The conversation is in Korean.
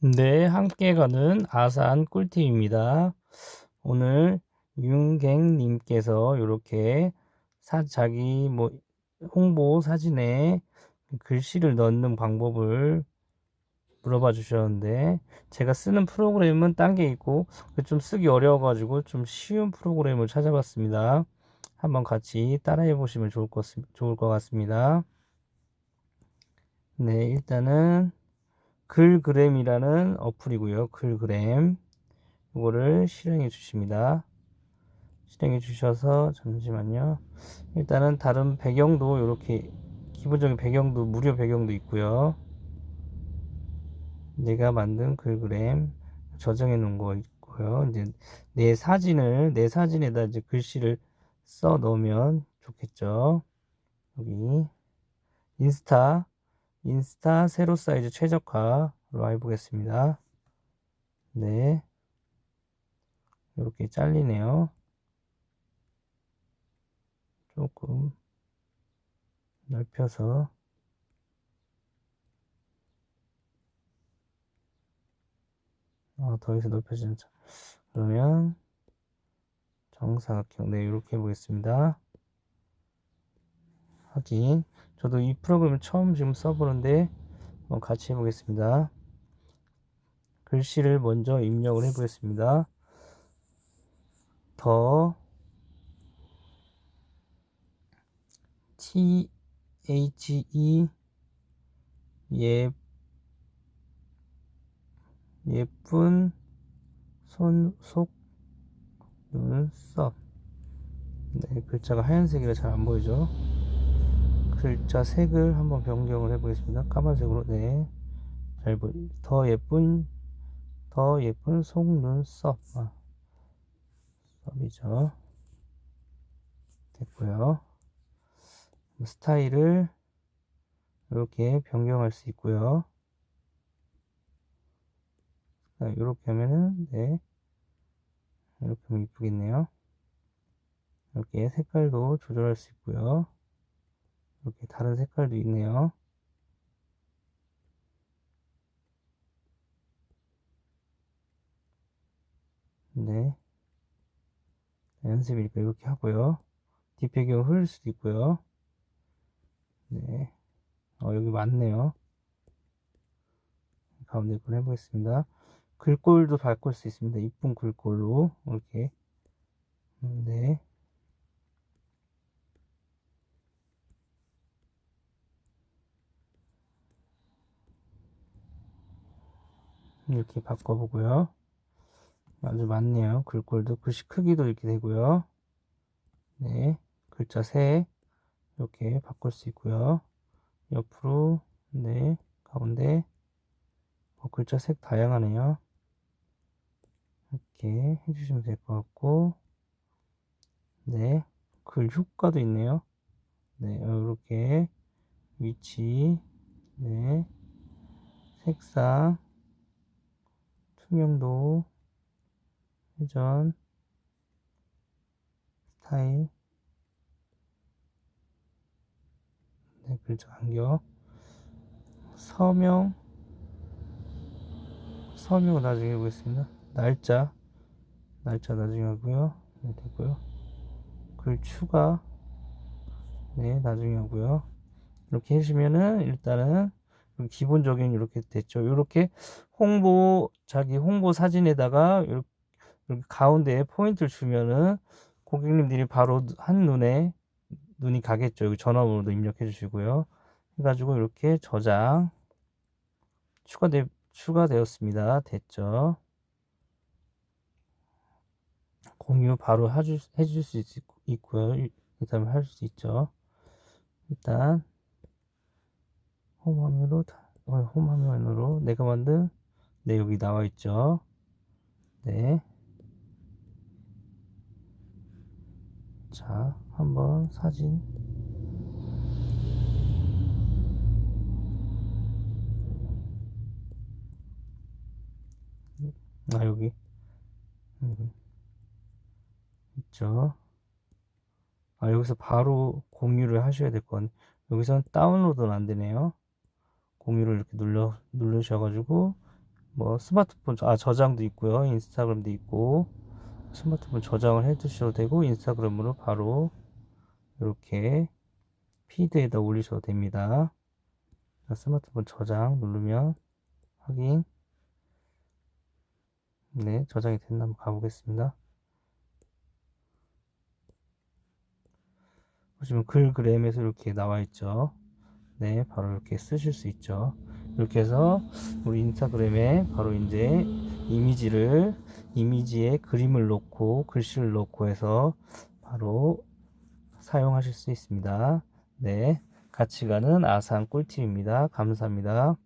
네, 함께 가는 아산 꿀팁입니다. 오늘 윤갱님께서 이렇게 사, 자기 뭐 홍보 사진에 글씨를 넣는 방법을 물어봐 주셨는데 제가 쓰는 프로그램은 딴 게 있고 좀 쓰기 어려워가지고 좀 쉬운 프로그램을 찾아봤습니다. 한번 같이 따라해 보시면 좋을 것, 좋을 것 같습니다. 네, 일단은 글그램이라는 어플이고요. 글그램. 이거를 실행해 주십니다. 실행해 주셔서 잠시만요. 일단은 다른 배경도 이렇게 기본적인 배경도 무료 배경도 있고요. 내가 만든 글그램 저장해 놓은 거 있고요. 이제 내 사진을 내 사진에다 이제 글씨를 써 넣으면 좋겠죠. 여기 인스타 인스타 세로 사이즈 최적화로 해보겠습니다. 네. 이렇게 잘리네요. 조금 넓혀서 어, 더 이상 넓혀지는 그러면 정사각형 네 이렇게 해보겠습니다. 확인. 저도 이 프로그램을 처음 지금 써보는데 같이 해보겠습니다. 글씨를 먼저 입력을 해보겠습니다. 더. T H E. 예 예쁜 손속 눈썹 네 글자가 하얀색이라 잘 안 보이죠 글자 색을 한번 변경을 해 보겠습니다. 까만색으로 보이 더 예쁜 더 예쁜 속눈썹. 아, 썹이죠. 됐고요. 스타일을 이렇게 변경할 수 있고요. 이렇게 하면은 네. 이렇게 하면 이쁘겠네요. 이렇게 색깔도 조절할 수 있고요 이렇게 다른 색깔도 있네요. 네. 연습이니까 이렇게 하고요. 뒷배경 흐릴 수도 있고요. 네. 어, 여기 맞네요. 가운데 걸 해보겠습니다. 글꼴도 바꿀 수 있습니다. 이쁜 글꼴로. 이렇게 네 이렇게 바꿔보고요. 아주 많네요. 글꼴도 글씨 크기도 이렇게 되고요. 네 글자 색 이렇게 바꿀 수 있고요. 옆으로 네 가운데 어, 글자 색 다양하네요. 이렇게 해주시면 될 것 같고 네, 글 효과도 있네요. 네, 이렇게 위치, 네, 색상, 투명도, 회전, 스타일, 네, 글자 간격, 서명, 서명 나중에 해보겠습니다. 날짜. 날짜 나중에 하고요. 네, 됐고요. 글 추가. 네 나중에 하고요. 이렇게 해주면은 일단은 기본적인 이렇게 됐죠. 이렇게 홍보 자기 홍보 사진에다가 이렇게, 가운데에 포인트를 주면은 고객님들이 바로 한 눈에 눈이 가겠죠. 여기 전화번호도 입력해 주시고요. 해가지고 이렇게 저장 추가되, 추가되었습니다. 됐죠. 공유 바로 해줄, 수 있, 있고요. 일단 할수 있죠. 일단 홈화면으로 어, 홈화면으로 내가 만든 네 여기 나와 있죠. 네. 자, 한번 사진 아 여기 여기 있죠. 아, 여기서 바로 공유를 하셔야 될 건, 여기서는 다운로드는 안 되네요. 공유를 이렇게 눌러, 누르셔가지고, 뭐 스마트폰 저- 아 저장도 있고요. 인스타그램도 있고 스마트폰 저장을 해 두셔도 되고 인스타그램으로 바로 이렇게 피드에다 올리셔도 됩니다. 자, 스마트폰 저장 누르면 확인. 네, 저장이 됐나 한번 가보겠습니다. 보시면 글그램에서 이렇게 나와 있죠. 네, 바로 이렇게 쓰실 수 있죠. 이렇게 해서 우리 인스타그램에 바로 이제 이미지를 이미지에 그림을 넣고 글씨를 넣고 해서 바로 사용하실 수 있습니다. 네, 같이 가는 아산 꿀팁입니다. 감사합니다.